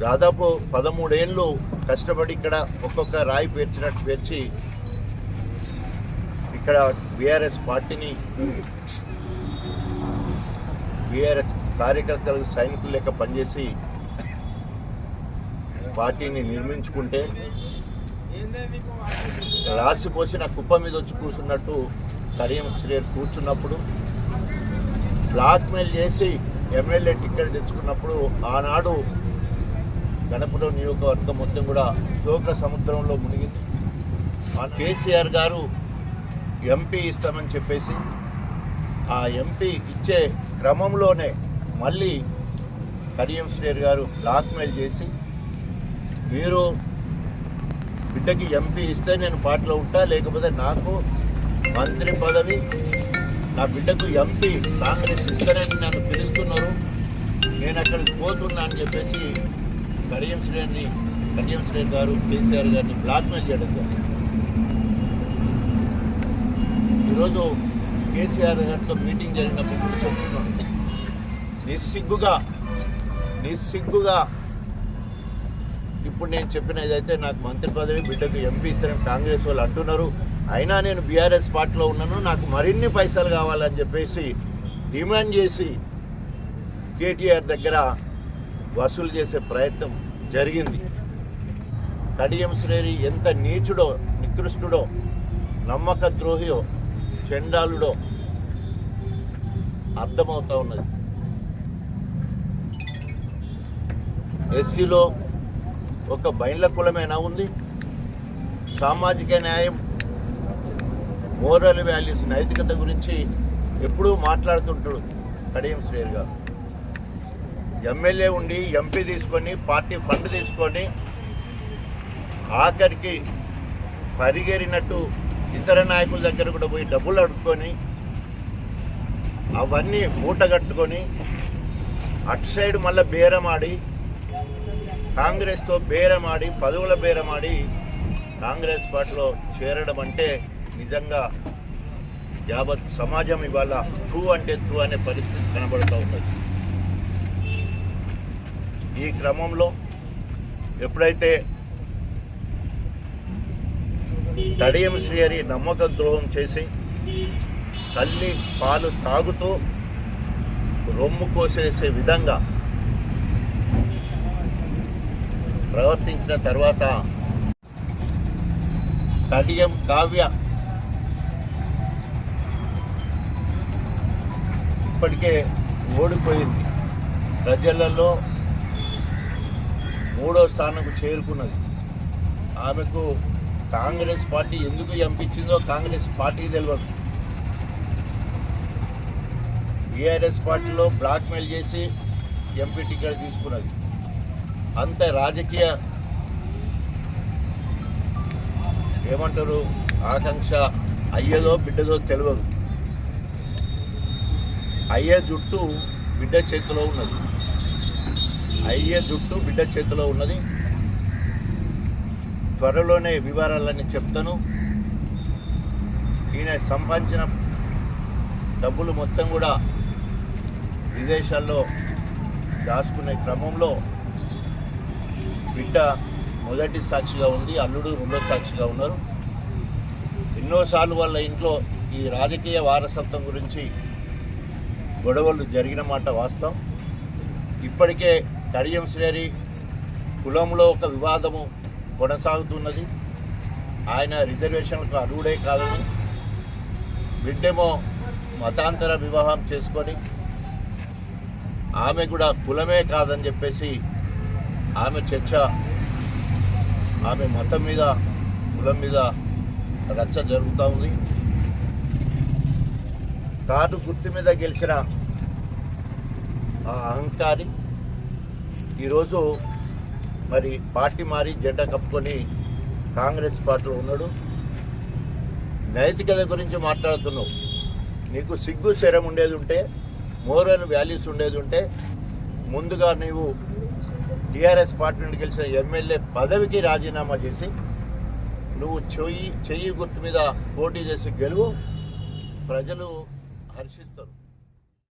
దాదాపు పదమూడేళ్ళు కష్టపడి ఇక్కడ ఒక్కొక్క రాయి పేర్చినట్టు పేర్చి ఇక్కడ బీఆర్ఎస్ పార్టీని బీఆర్ఎస్ కార్యకర్తలకు సైనికులు లెక్క పనిచేసి పార్టీని నిర్మించుకుంటే రాసిపోసిన కుప్ప మీద వచ్చి కూర్చున్నట్టు కడియం శ్రేయర్ కూర్చున్నప్పుడు బ్లాక్మెయిల్ చేసి ఎమ్మెల్యే టికెట్ తెచ్చుకున్నప్పుడు ఆనాడు గణపురం నియోజకవర్గం మొత్తం కూడా శోక సముద్రంలో మునిగింది. కేసీఆర్ గారు ఎంపీ ఇస్తామని చెప్పేసి ఆ ఎంపీ ఇచ్చే క్రమంలోనే మళ్ళీ కడియం శ్రేయర్ గారు బ్లాక్మెయిల్ చేసి మీరు బిడ్డకి ఎంపీ ఇస్తే నేను పార్టీలో ఉంటా లేకపోతే నాకు మంత్రి పదవి నా బిడ్డకు ఎంపీ కాంగ్రెస్ ఇస్తానని నన్ను పిలుస్తున్నారు. నేను అక్కడికి పోతున్నా అని చెప్పేసి కడియం శ్రేణిని కడియం శ్రేణి గారు కేసీఆర్ గారిని బ్లాక్మెయిల్ చేయడం జరిగింది. ఈరోజు కేసీఆర్ గారితో మీటింగ్ జరిగినప్పుడు కూడా చెప్తున్నాను నిస్సిగ్గుగా నిస్సిగ్గుగా ఇప్పుడు నేను చెప్పినదైతే నాకు మంత్రి పదవి బిడ్డకు ఎంపీ ఇస్తారని కాంగ్రెస్ వాళ్ళు అంటున్నారు అయినా నేను బీఆర్ఎస్ పార్టీలో ఉన్నాను నాకు మరిన్ని పైసలు కావాలని చెప్పేసి డిమాండ్ చేసి కేటీఆర్ దగ్గర వసూలు చేసే ప్రయత్నం జరిగింది. కడియం శ్రేణి ఎంత నీచుడో నికృష్టుడో నమ్మక ద్రోహియో చండాలుడో అర్థమవుతా ఉన్నది. ఎస్సీలో ఒక బైండ్ల కులమేనా ఉంది? సామాజిక న్యాయం మోరల్ వాల్యూస్ నైతికత గురించి ఎప్పుడూ మాట్లాడుతుంటాడు కడియం శ్రేయర్ గారు. ఎమ్మెల్యే ఉండి ఎంపీ తీసుకొని పార్టీ ఫండ్ తీసుకొని ఆఖరికి పరిగెరినట్టు ఇతర నాయకుల దగ్గర కూడా పోయి డబ్బులు అడుక్కొని అవన్నీ మూట కట్టుకొని అటు సైడ్ మళ్ళీ బేరమాడి కాంగ్రెస్తో బేరమాడి పదవుల బేరమాడి కాంగ్రెస్ పార్టీలో చేరడం అంటే నిజంగా యావత్ సమాజం ఇవాళ తూ అంటే తూ అనే పరిస్థితి కనబడుతూ ఉంటుంది ఈ క్రమంలో ఎప్పుడైతే తడియం శ్రీహరి నమ్మక ద్రోహం చేసి తల్లి పాలు తాగుతూ రొమ్ము కోసేసే విధంగా ప్రవర్తించిన తర్వాత తడియం కావ్య ఇప్పటికే ఓడిపోయింది. ప్రజలలో మూడో స్థానంకు చేరుకున్నది. ఆమెకు కాంగ్రెస్ పార్టీ ఎందుకు ఎంపించిందో కాంగ్రెస్ పార్టీకి తెలియదు బీఆర్ఎస్ పార్టీలో బ్లాక్మెయిల్ చేసి ఎంపీ టికెట్ తీసుకున్నది. అంత రాజకీయ ఏమంటారు ఆకాంక్ష అయ్యేదో బిడ్డదో తెలియదు అయ్యే జుట్టు బిడ్డ చేతిలో ఉన్నది. అయ్యే జుట్టు బిడ్డ చేతిలో ఉన్నది. త్వరలోనే వివరాలన్నీ చెప్తాను. ఈయన సంపాదించిన డబ్బులు మొత్తం కూడా విదేశాల్లో దాచుకునే క్రమంలో బిడ్డ మొదటి సాక్షిగా ఉంది అల్లుడు రెండో సాక్షిగా ఉన్నారు. ఎన్నోసార్లు వాళ్ళ ఇంట్లో ఈ రాజకీయ వారసత్వం గురించి గొడవలు జరిగిన మాట వాస్తవం. ఇప్పటికే కడియం శ్రేరి కులంలో ఒక వివాదము కొనసాగుతున్నది. ఆయన రిజర్వేషన్లకు అర్హుడే కాదని బిడ్డేమో మతాంతర వివాహం చేసుకొని ఆమె కూడా కులమే కాదని చెప్పేసి ఆమె చర్చ ఆమె మతం మీద కులం మీద రచ్చ జరుగుతూ ఉంది. కార్డు గుర్తు మీద గెలిచిన ఆ అహంకారి ఈరోజు మరి పార్టీ మారి జెండా కప్పుకొని కాంగ్రెస్ పార్టీలో ఉన్నాడు. నైతికత గురించి మాట్లాడుతున్నావు. నీకు సిగ్గు శరం ఉండేది ఉంటే మోరల్ వాల్యూస్ ఉండేది ఉంటే ముందుగా నీవు టీఆర్ఎస్ పార్టీ నుండి గెలిచిన ఎమ్మెల్యే పదవికి రాజీనామా చేసి నువ్వు చెయ్యి చెయ్యి గుర్తు మీద పోటీ చేసి గెలువు. ప్రజలు హర్షిస్తారు.